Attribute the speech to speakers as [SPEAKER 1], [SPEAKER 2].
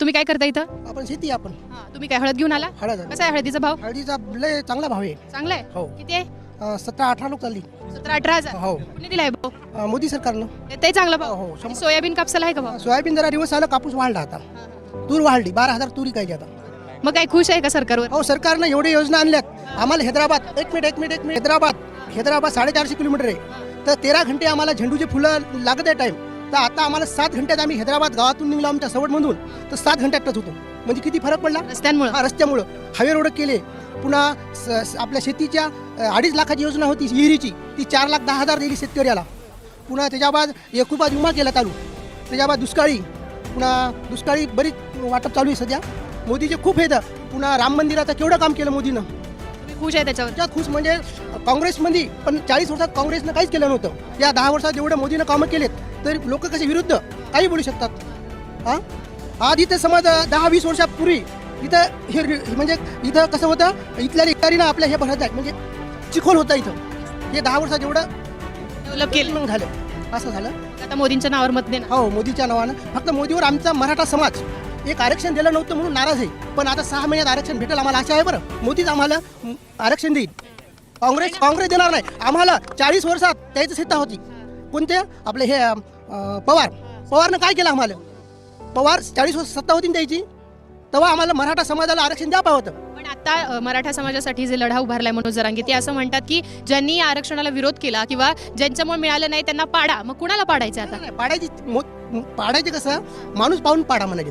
[SPEAKER 1] तुम्ही काय करता इथं?
[SPEAKER 2] आपण शेती आपण.
[SPEAKER 1] हा, तुम्ही काय हळद घेऊन आला?
[SPEAKER 2] हळद
[SPEAKER 1] कसा आहे हळदीचा भाव?
[SPEAKER 2] हळदीचा लय चांगला भाव आहे.
[SPEAKER 1] चांगला आहे?
[SPEAKER 2] हो.
[SPEAKER 1] किती आहे?
[SPEAKER 2] अं, सतरा अठरा लोक चालली
[SPEAKER 1] सतरा अठरा हजार?
[SPEAKER 2] हो.
[SPEAKER 1] कुणी दिलाय
[SPEAKER 2] अं, मोदी सरकारनं.
[SPEAKER 1] ते चांगला भाव.
[SPEAKER 2] हो, हो,
[SPEAKER 1] आणि सोयाबीन कापसाला आहे का भाव?
[SPEAKER 2] सोयाबीन जरा दिवस आलं कापूस वाढला आता. तूर वाढली बारा हजार तुरी काय आता.
[SPEAKER 1] मग काय खुश आहे का सरकारवर?
[SPEAKER 2] हो सरकारनं एवढे योजना आणल्यात. आम्हाला हैदराबाद एक मिनिट एक मिनिट एक मिनिट. हैदराबाद हैदराबाद साडेचारशे किलोमीटर आहे. तर तेरा घंटे आम्हाला झेंडूचे फुलं लागत आहे टाईम तर आता आम्हाला सात घंट्यात आम्ही हैदराबाद गावातून निघलो आमच्या सवडमधून. तर सात घंट्यात टच होतो. म्हणजे किती फरक पडला?
[SPEAKER 1] रस्त्यांमुळे.
[SPEAKER 2] हा रस्त्यामुळं. हायवे रोड केले. पुन्हा स- आपल्या शेतीच्या अ, अडीच लाखाची योजना होती विहिरीची. ती चार लाख दहा हजार दिली शेतकऱ्याला पुन्हा त्याच्या बाद एकुपात विमा केला चालू. त्याच्या बाद दुष्काळी. पुन्हा दुष्काळी बरीच वाटप चालू आहे सध्या. मोदीचे खूप आहेत पुन्हा राम मंदिराचं केवढं काम केलं मोदीनं.
[SPEAKER 1] खुश आहे त्याच्यावर.
[SPEAKER 2] त्याच्यात खुश म्हणजे काँग्रेसमध्ये पण चाळीस वर्षात काँग्रेसनं काहीच केलं नव्हतं. या दहा वर्षात जेवढं मोदीनं कामं केलेत तरी लोक कसे विरुद्ध? काही बोलू शकतात. हां? आधी तर समज दहा वीस वर्षापूर्वी इथं हे म्हणजे इथं कसं होतं? इथल्या अधिकारीनं आपल्या हे भरत आहे म्हणजे चिखोल होता इथं. हे दहा वर्षात जेवढं
[SPEAKER 1] डेव्हलप केलं.
[SPEAKER 2] झालं. असं झालं.
[SPEAKER 1] आता मोदींच्या नावावर मत देणार.
[SPEAKER 2] हो मोदीच्या नावानं. फक्त मोदीवर आमचा मराठा समाज एक आरक्षण दिलं नव्हतं म्हणून नाराज आहे. पण आता सहा महिन्यात आरक्षण भेटेल आम्हाला आशा आहे बरं. मोदीच आम्हाला आरक्षण देईल. काँग्रेस काँग्रेस देणार नाही. आम्हाला चाळीस वर्षात त्याची सत्ता होती. कोणते? आपले हे पवार. पवारनं काय केलं आम्हाला? पवार चाळीस वर्ष सत्ता होती त्याची? तेव्हा आम्हाला मराठा समाजाला आरक्षण द्या होतं
[SPEAKER 1] पण आता मराठा समाजासाठी जे लढा उभारलाय मनोज जरांगे ते असं म्हणतात की ज्यांनी आरक्षणाला विरोध केला किंवा ज्यांच्यामुळे मिळालं नाही त्यांना पाडा. मग कुणाला पाडायचं आता?
[SPEAKER 2] पाडायची पाडायचे कसं? माणूस पाहून पाडा म्हणायचे